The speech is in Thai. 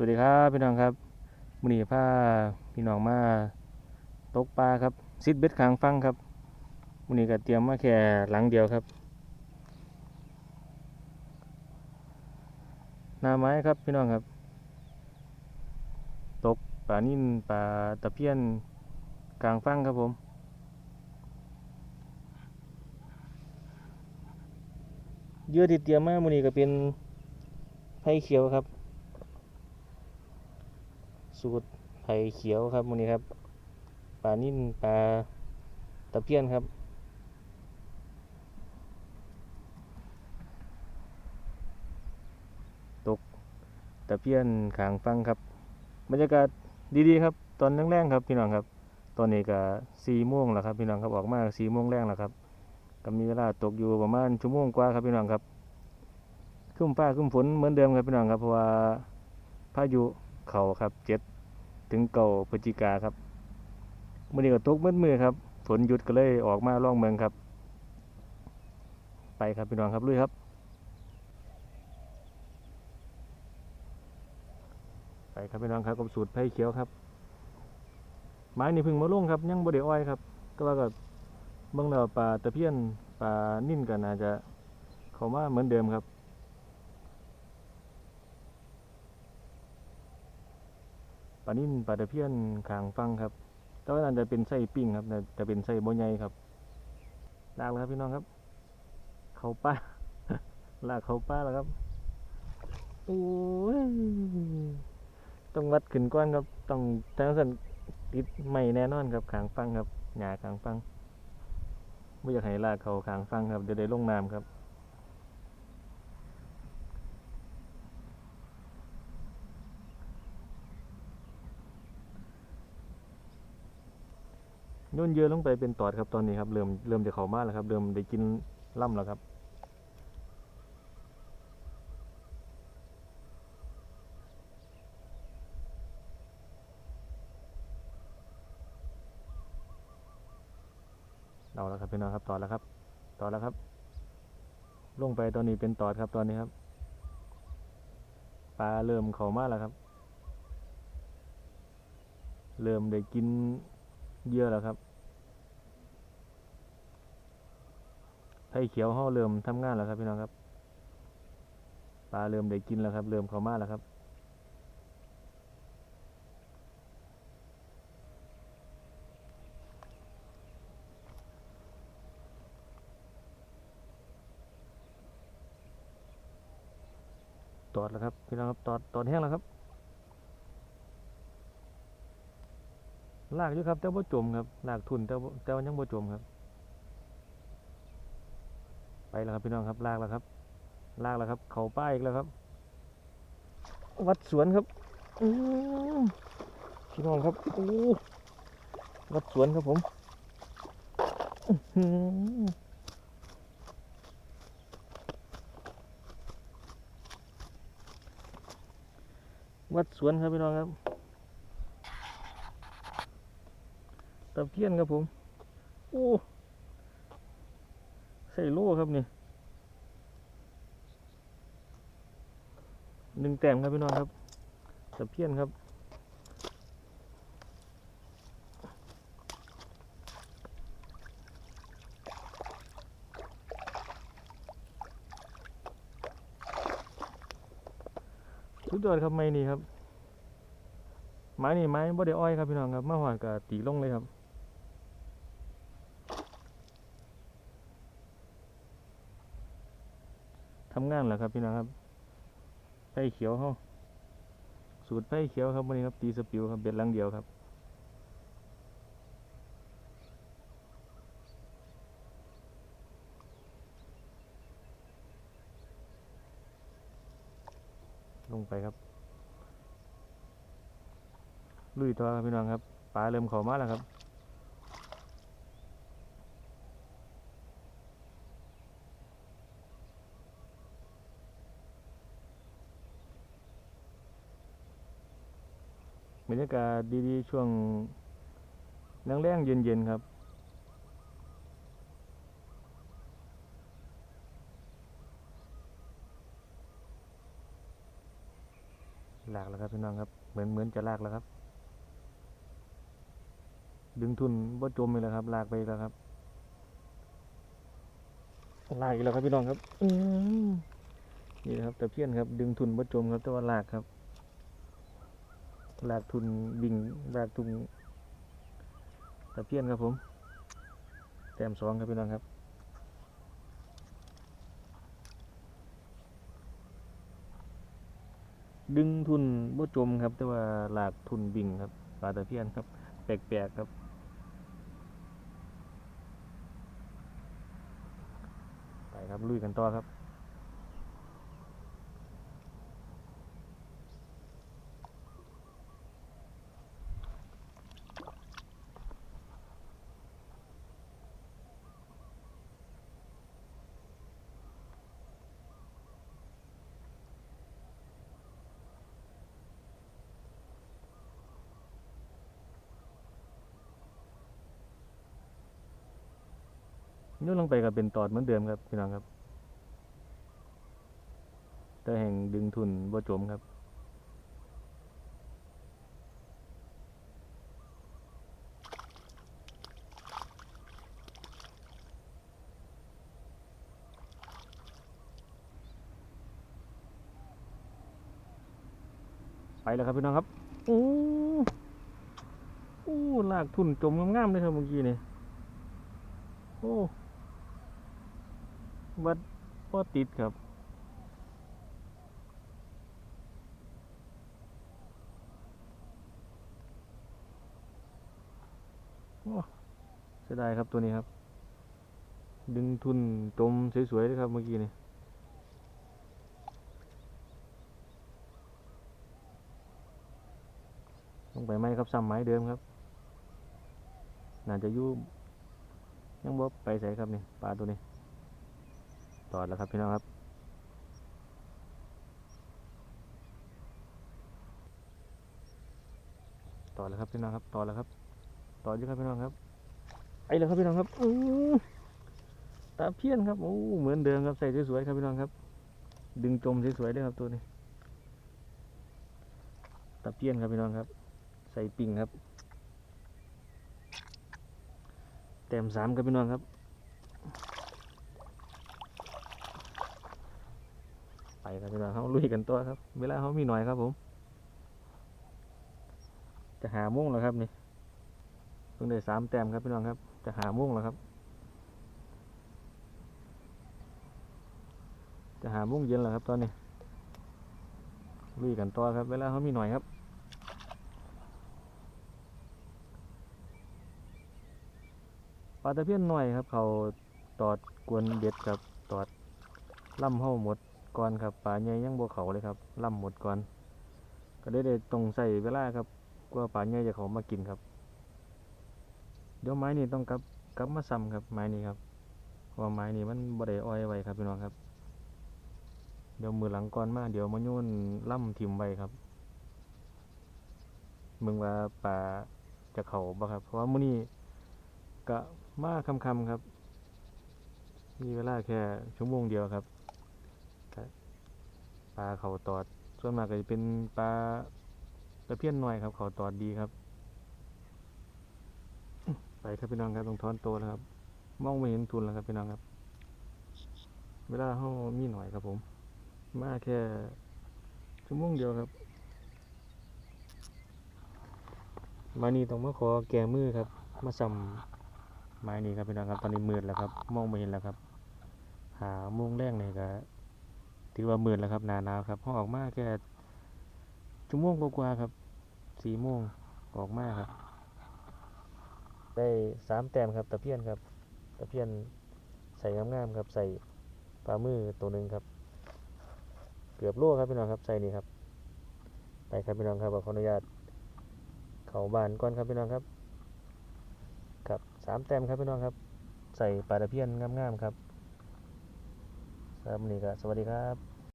สวัสดีครับพี่น้องครับมือนีผ้าพี่น้องมาตกปลาครับซิดเบ็ดขางฟังครับมือนีก็เตรียมมาแค่หลังเดียวครับหน้าไม้ครับพี่น้องครับ ตกปลานิ่นปลาตะเพียนกลางฟังครับผมเยื่อที่เตรียมมามือนีก็เป็นไผ่เขียวครับ สูตรไผ่เขียวครับมื้อนี้ครับปลานิ่นปลาตะเพียนครับตกตะเพียนขางฟังครับ บรรยากาศดีๆครับ ตอนแรงๆครับพี่น้องครับ ตอนนี้ก็สี่โมงแล้วครับพี่น้องครับออกมาสี่โมงแรงแล้วครับก็มีเวลาตกอยู่ประมาณชั่วโมงกว่าครับพี่น้องครับครึ้มฟ้าครึ้มฝนเหมือนเดิมครับพี่น้องครับเพราะว่าพายุเขาครับเจ็ด ถึงเก่าพฤศจิกาครับมื่อนี้ก็ตกมืดมือครับ ฝนหยุดก็เลยออกมาล่องเมืองครับ ไปครับพี่น้องครับลุยครับไปครับพี่น้องครับกับสูตรไผ่เขียวครับ ไม้นี่พึ่งมาลงครับ ยังบ่ได้อ้อยครับแต่ว่าก็เบิ่งแล้วปลาตะเพียนปลานิ่นก็น่าจะ เขามาเหมือนเดิมครับ ปลานิ่นปลาตะเพียนขางฟังครับ แต่ว่าน่าจะเป็นไส้ปิ้งครับน่าจะเป็นไส้บ่ใหญ่ครับลากแล้วครับพี่น้องครับ เขาป้าลากเขาป้าแล้วครับโอ้ยต้องวัดขึ้นก้อนครับ ต้องทางสันติดไม่แน่นอนครับขางฟังครับหยาขางฟังไม่อยากให้ลากเขาขางฟังครับเดี๋ยวได้ลงน้ำครับ นุ่นเยอะลงไปเป็นตอดครับตอนนี้ครับเริ่มเริ่มจะเข้ามาแล้วครับ เริ่มได้กินล่ำแล้วครับเอาแล้วครับพี่น้องครับตอดแล้วครับตอดแล้วครับ ลงไปตอนนี้เป็นตอดครับตอนนี้ครับปลาเริ่มเข้ามาแล้วครับ เริ่มได้กินเยื่อแล้วครับ ไผ่เขียวห่อเริ่มทำงานแล้วครับพี่น้องครับปลาเริ่มได้กินแล้วครับ เริ่มเข้ามาแล้วครับตอดแล้วครับพี่น้องครับตอดตอดแห้งแล้วครับลากอยู่ครับแต่ว่าจมครับลากทุนแต่ว่าแต่ว่ายังบ่จมครับ ไปแล้วครับพี่น้องครับลากแล้วครับ ลากแล้วครับ เขาป้ายอีกแล้วครับ วัดสวนครับอื้อพี่น้องครับโอ้วัดสวนครับผมอื้อหือวัดสวนครับพี่น้องครับตะเพียนครับผม โอ้ใส่โล่ครับนี่หนึ่งแต้มครับพี่น้องครับตะเพียนครับสุดยอดครับไม้นี่ครับไม้นี่ไม้บ่ได้อ้อยครับพี่น้องครับมาหอดกับตีลงเลยครับ ทำงานแล้วครับพี่น้องครับไผ่เขียวเขาสูตรไผ่เขียวครับวันนี้ครับตีสปิวครับเบ็ดลังเดียวครับลงไปครับ ลุยตัวครับพี่น้องครับปลาเริ่มเข้ามาแล้วครับ บรรยากาศดีๆ ช่วงแรงๆเย็นๆครับ ลากแล้วครับพี่น้องครับ เหมือนเหมือนจะลากแล้วครับ ดึงทุนบ่จมเลยแล้วครับ ลากไปอีกแล้วครับ ลากอีกแล้วครับพี่น้องครับอืมนี่นะครับตะเพียนครับ ดึงทุนบ่จมครับแต่ว่าลากครับ ลากทุนบิ่งลากทุนตะเพียนครับผม แต้มสองครับพี่น้องครับดึงทุนบ่จมครับ แต่ว่าหลากทุนบิ่งครับปลาตะเพียนครับ แปลกๆครับ ไปครับลุยกันต่อครับ ยนลงไปก็เป็นตอดเหมือนเดิมครับพี่น้องครับ แต่แห่งดึงทุนบ่จมครับไปแล้วครับพี่น้องครับโอ้โอ้ลากทุนจมงามๆเลยครับเมื่อกี้นี่ โอ้ วัดพ่อติดครับโอ้เสียดายครับตัวนี้ครับ ดึงทุนจมสวยๆเลยครับเมื่อกี้นี่ลงไปไหมครับซ้ำไม้เดิมครับ น่าจะยู่ยังบ่ไปใส่ครับนี่ปลาตัวนี้ ตอดแล้วครับพี่น้องครับต่อแล้วครับพี่น้องครับต่อแล้วครับต่ออยู่ครับพี่น้องครับ ไอ้แล้วครับพี่น้องครับอู้ตาเพี้ยนครับโอ้เหมือนเดิมครับใส่สวยๆครับพี่น้องครับ ดึงจมสวยๆเลยครับตัวนี้ ตาเพี้ยนครับพี่น้องครับ ใส่ปิ่งครับ แต้มสามครับพี่น้องครับ ไป ครับพี่น้องเขาลุยกันตัวครับ เวลาเขามีหน่อยครับผม จะหาโมุ่งแล้วครับนี่เพิ่งได้สามแต้มครับพี่น้องครับ จะหาโมุ่งแล้วครับ จะหาโมุ่งเย็นแล้วครับตอนนี้ลุยกันตัวครับ เวลาเขามีหน่อยครับปลาตะเพียนหน่อยครับ เขาตอดกวนเบ็ดครับตอดล่ำเห่าหมด ก่อนครับปลาใหญ่ยังบัวเขาเลยครับล่ำหมดก่อน ก็ได้ได้ตรงใส่เวลาครับกว่าปลาใหญ่จะเขามากินครับ เดี๋ยวไม้นี้ต้องกลับกลับมาซ้ำครับไม้นี้ครับเพราะว่าไม้นี้มันบ่ได้อ้อยไว้ครับพี่น้องครับ เดี๋ยวมือหลังก่อนมาเดี๋ยวมาโยนล่ำทิมไว้ครับมึงว่าปลาจะเขาบ่ครับ เพราะว่ามื้อนี้ก็มาคำคำๆครับ มีเวลาแค่ชั่วโมงเดียวครับ ปลาเขาตอด ส่วนมากก็จะเป็นปลาตะเพียนหน้อยครับ เขาตอดดีครับ ไปครับพี่น้องครับตรงท้อนโตแล้วครับ มองไม่เห็นทุนแล้วครับพี่น้องครับ เวลาเขามีหน่อยครับผม มาแค่ชั่วโมงเดียวครับ มานี่ต้องมาขอแก้มือครับ มาซ้ำไม้นี้ครับพี่น้องครับ ตอนนี้มืดแล้วครับ มองไม่เห็นแล้วครับ หาโมงแรกนี่ก็ ถือว่ามืดแล้วครับหนาหนาวครับห้องออกมาแค่ชั่วโมงกว่าครับสี่โมงออกมาครับ ได้สามแต้มครับตะเพียนครับตะเพียนใส่งามๆครับใส่ปลามือตัวหนึ่งครับ เกือบโลครับพี่น้องครับใส่นี่ครับไปครับพี่น้องครับขออนุญาตเขาบานก่อนครับพี่น้องครับ ครับสามแต้มครับพี่น้องครับ ใส่ปลาตะเพียนงามๆครับ ครับนี่ก็สวัสดีครับ